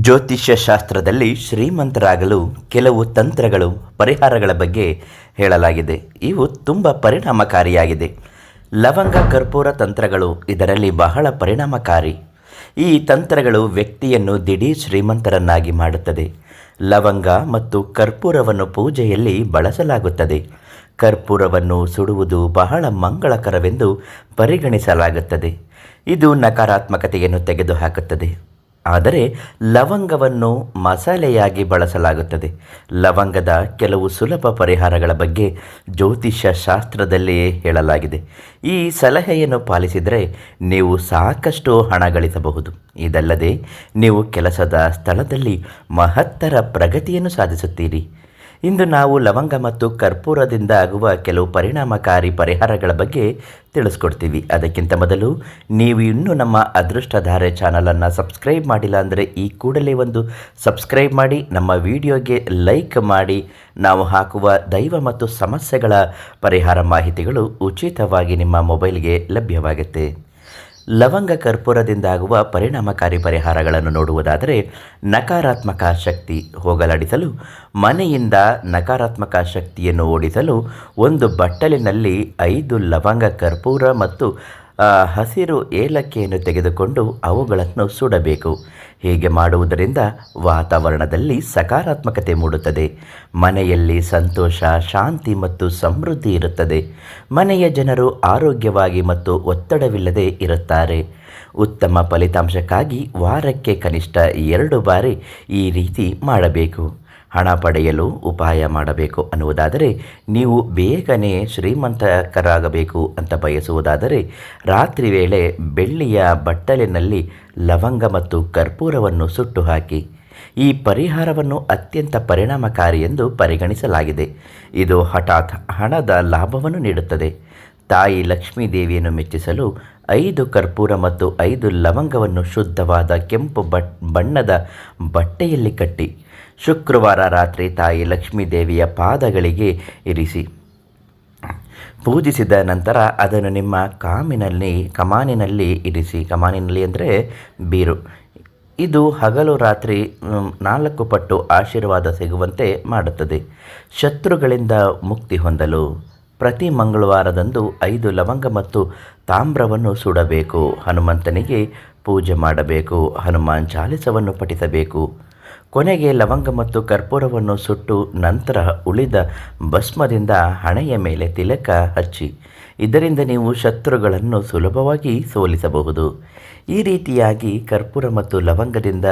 ಜ್ಯೋತಿಷ್ಯ ಶಾಸ್ತ್ರದಲ್ಲಿ ಶ್ರೀಮಂತರಾಗಲು ಕೆಲವು ತಂತ್ರಗಳು, ಪರಿಹಾರಗಳ ಬಗ್ಗೆ ಹೇಳಲಾಗಿದೆ. ಇವು ತುಂಬ ಪರಿಣಾಮಕಾರಿಯಾಗಿದೆ. ಲವಂಗ ಕರ್ಪೂರ ತಂತ್ರಗಳು ಇದರಲ್ಲಿ ಬಹಳ ಪರಿಣಾಮಕಾರಿ. ಈ ತಂತ್ರಗಳು ವ್ಯಕ್ತಿಯನ್ನು ದಿಢೀರ್ ಶ್ರೀಮಂತರನ್ನಾಗಿ ಮಾಡುತ್ತದೆ. ಲವಂಗ ಮತ್ತು ಕರ್ಪೂರವನ್ನು ಪೂಜೆಯಲ್ಲಿ ಬಳಸಲಾಗುತ್ತದೆ. ಕರ್ಪೂರವನ್ನು ಸುಡುವುದು ಬಹಳ ಮಂಗಳಕರವೆಂದು ಪರಿಗಣಿಸಲಾಗುತ್ತದೆ. ಇದು ನಕಾರಾತ್ಮಕತೆಯನ್ನು ತೆಗೆದುಹಾಕುತ್ತದೆ. ಆದರೆ ಲವಂಗವನ್ನು ಮಸಾಲೆಯಾಗಿ ಬಳಸಲಾಗುತ್ತದೆ. ಲವಂಗದ ಕೆಲವು ಸುಲಭ ಪರಿಹಾರಗಳ ಬಗ್ಗೆ ಜ್ಯೋತಿಷ್ಯ ಶಾಸ್ತ್ರದಲ್ಲಿಯೇ ಹೇಳಲಾಗಿದೆ. ಈ ಸಲಹೆಯನ್ನು ಪಾಲಿಸಿದರೆ ನೀವು ಸಾಕಷ್ಟು ಹಣ ಗಳಿಸಬಹುದು. ಇದಲ್ಲದೆ ನೀವು ಕೆಲಸದ ಸ್ಥಳದಲ್ಲಿ ಮಹತ್ತರ ಪ್ರಗತಿಯನ್ನು ಸಾಧಿಸುತ್ತೀರಿ. ಇಂದು ನಾವು ಲವಂಗ ಮತ್ತು ಕರ್ಪೂರದಿಂದ ಆಗುವ ಕೆಲವು ಪರಿಣಾಮಕಾರಿ ಪರಿಹಾರಗಳ ಬಗ್ಗೆ ತಿಳಿಸ್ಕೊಡ್ತೀವಿ. ಅದಕ್ಕಿಂತ ಮೊದಲು ನೀವು ಇನ್ನೂ ನಮ್ಮ ಅದೃಷ್ಟಧಾರೆ ಚಾನಲನ್ನು ಸಬ್ಸ್ಕ್ರೈಬ್ ಮಾಡಿಲ್ಲ ಅಂದರೆ ಈ ಕೂಡಲೇ ಒಂದು ಸಬ್ಸ್ಕ್ರೈಬ್ ಮಾಡಿ, ನಮ್ಮ ವಿಡಿಯೋಗೆ ಲೈಕ್ ಮಾಡಿ, ನಾವು ಹಾಕುವ ದೈವ ಮತ್ತು ಸಮಸ್ಯೆಗಳ ಪರಿಹಾರ ಮಾಹಿತಿಗಳು ಉಚಿತವಾಗಿ ನಿಮ್ಮ ಮೊಬೈಲ್ಗೆ ಲಭ್ಯವಾಗುತ್ತೆ. ಲವಂಗ ಕರ್ಪೂರದಿಂದಾಗುವ ಪರಿಣಾಮಕಾರಿ ಪರಿಹಾರಗಳನ್ನು ನೋಡುವುದಾದರೆ ನಕಾರಾತ್ಮಕ ಶಕ್ತಿ ಹೋಗಲಾಡಿಸಲು, ಮನೆಯಿಂದ ನಕಾರಾತ್ಮಕ ಶಕ್ತಿಯನ್ನು ಓಡಿಸಲು ಒಂದು ಬಟ್ಟಲಿನಲ್ಲಿ ಐದು ಲವಂಗ ಕರ್ಪೂರ ಮತ್ತು ಹಸಿರು ಏಲಕ್ಕಿಯನ್ನು ತೆಗೆದುಕೊಂಡು ಅವುಗಳನ್ನು ಸುಡಬೇಕು. ಹೀಗೆ ಮಾಡುವುದರಿಂದ ವಾತಾವರಣದಲ್ಲಿ ಸಕಾರಾತ್ಮಕತೆ ಮೂಡುತ್ತದೆ. ಮನೆಯಲ್ಲಿ ಸಂತೋಷ, ಶಾಂತಿ ಮತ್ತು ಸಮೃದ್ಧಿ ಇರುತ್ತದೆ. ಮನೆಯ ಜನರು ಆರೋಗ್ಯವಾಗಿ ಮತ್ತು ಒತ್ತಡವಿಲ್ಲದೆ ಇರುತ್ತಾರೆ. ಉತ್ತಮ ಫಲಿತಾಂಶಕ್ಕಾಗಿ ವಾರಕ್ಕೆ ಕನಿಷ್ಠ ಎರಡು ಬಾರಿ ಈ ರೀತಿ ಮಾಡಬೇಕು. ಹಣ ಪಡೆಯಲು ಉಪಾಯ ಮಾಡಬೇಕು ಅನ್ನುವುದಾದರೆ ನೀವು ಬೇಗನೆ ಶ್ರೀಮಂತಕರಾಗಬೇಕು ಅಂತ ಬಯಸುವುದಾದರೆ ರಾತ್ರಿ ವೇಳೆ ಬೆಳ್ಳಿಯ ಬಟ್ಟಲಿನಲ್ಲಿ ಲವಂಗ ಮತ್ತು ಕರ್ಪೂರವನ್ನು ಸುಟ್ಟು ಹಾಕಿ ಈ ಪರಿಹಾರವನ್ನು ಅತ್ಯಂತ ಪರಿಣಾಮಕಾರಿ ಎಂದು ಪರಿಗಣಿಸಲಾಗಿದೆ. ಇದು ಹಠಾತ್ ಹಣದ ಲಾಭವನ್ನು ನೀಡುತ್ತದೆ. ತಾಯಿ ಲಕ್ಷ್ಮೀ ದೇವಿಯನ್ನು ಮೆಚ್ಚಿಸಲು ಐದು ಕರ್ಪೂರ ಮತ್ತು ಐದು ಲವಂಗವನ್ನು ಶುದ್ಧವಾದ ಕೆಂಪು ಬಣ್ಣದ ಬಟ್ಟೆಯಲ್ಲಿ ಕಟ್ಟಿ ಶುಕ್ರವಾರ ರಾತ್ರಿ ತಾಯಿ ಲಕ್ಷ್ಮೀ ದೇವಿಯ ಪಾದಗಳಿಗೆ ಇರಿಸಿ. ಪೂಜಿಸಿದ ನಂತರ ಅದನ್ನು ನಿಮ್ಮ ಕಾಮಿನಲ್ಲಿ, ಕಮಾನಿನಲ್ಲಿ ಇರಿಸಿ. ಕಮಾನಿನಲ್ಲಿ ಅಂದರೆ ಬೀರು. ಇದು ಹಗಲು ರಾತ್ರಿ ನಾಲ್ಕು ಪಟ್ಟು ಆಶೀರ್ವಾದ ಸಿಗುವಂತೆ ಮಾಡುತ್ತದೆ. ಶತ್ರುಗಳಿಂದ ಮುಕ್ತಿ ಹೊಂದಲು ಪ್ರತಿ ಮಂಗಳವಾರದಂದು ಐದು ಲವಂಗ ಮತ್ತು ತಾಮ್ರವನ್ನು ಸುಡಬೇಕು. ಹನುಮಂತನಿಗೆ ಪೂಜೆ ಮಾಡಬೇಕು. ಹನುಮಾನ್ ಚಾಲಿಸವನ್ನು ಪಠಿಸಬೇಕು. ಕೊನೆಗೆ ಲವಂಗ ಮತ್ತು ಕರ್ಪೂರವನ್ನು ಸುಟ್ಟು ನಂತರ ಉಳಿದ ಭಸ್ಮದಿಂದ ಹಣೆಯ ಮೇಲೆ ತಿಲಕ ಹಚ್ಚಿ. ಇದರಿಂದ ನೀವು ಶತ್ರುಗಳನ್ನು ಸುಲಭವಾಗಿ ಸೋಲಿಸಬಹುದು. ಈ ರೀತಿಯಾಗಿ ಕರ್ಪೂರ ಮತ್ತು ಲವಂಗದಿಂದ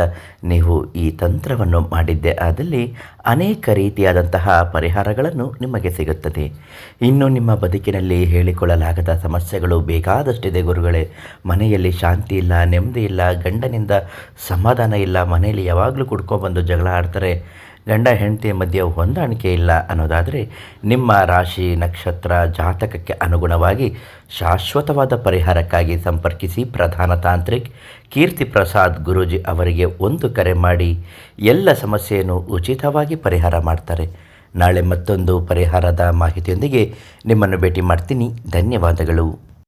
ನೀವು ಈ ತಂತ್ರವನ್ನು ಮಾಡಿದ್ದೆ ಆದಲ್ಲಿ ಅನೇಕ ರೀತಿಯಾದಂತಹ ಪರಿಹಾರಗಳನ್ನು ನಿಮಗೆ ಸಿಗುತ್ತದೆ. ಇನ್ನು ನಿಮ್ಮ ಬದುಕಿನಲ್ಲಿ ಹೇಳಿಕೊಳ್ಳಲಾಗದ ಸಮಸ್ಯೆಗಳು ಬೇಕಾದಷ್ಟಿದೆ ಗುರುಗಳೇ. ಮನೆಯಲ್ಲಿ ಶಾಂತಿ ಇಲ್ಲ, ನೆಮ್ಮದಿ ಇಲ್ಲ, ಗಂಡನಿಂದ ಸಮಾಧಾನ ಇಲ್ಲ, ಮನೆಯಲ್ಲಿ ಯಾವಾಗಲೂ ಕುಡ್ಕೊಬಂದು ಜಗಳ ಆಡ್ತಾರೆ. ಗಂಡ ಹೆಂಡತಿಯ ಮಧ್ಯೆ ಹೊಂದಾಣಿಕೆ ಇಲ್ಲ ಅನ್ನೋದಾದರೆ ನಿಮ್ಮ ರಾಶಿ, ನಕ್ಷತ್ರ, ಜಾತಕಕ್ಕೆ ಅನುಗುಣವಾಗಿ ಶಾಶ್ವತವಾದ ಪರಿಹಾರಕ್ಕಾಗಿ ಸಂಪರ್ಕಿಸಿ ಪ್ರಧಾನ ತಾಂತ್ರಿಕ್ ಕೀರ್ತಿ ಪ್ರಸಾದ್ ಗುರೂಜಿ ಅವರಿಗೆ ಒಂದು ಕರೆ ಮಾಡಿ ಎಲ್ಲ ಸಮಸ್ಯೆಯನ್ನು ಉಚಿತವಾಗಿ ಪರಿಹಾರ ಮಾಡ್ತಾರೆ. ನಾಳೆ ಮತ್ತೊಂದು ಪರಿಹಾರದ ಮಾಹಿತಿಯೊಂದಿಗೆ ನಿಮ್ಮನ್ನು ಭೇಟಿ ಮಾಡ್ತೀನಿ. ಧನ್ಯವಾದಗಳು.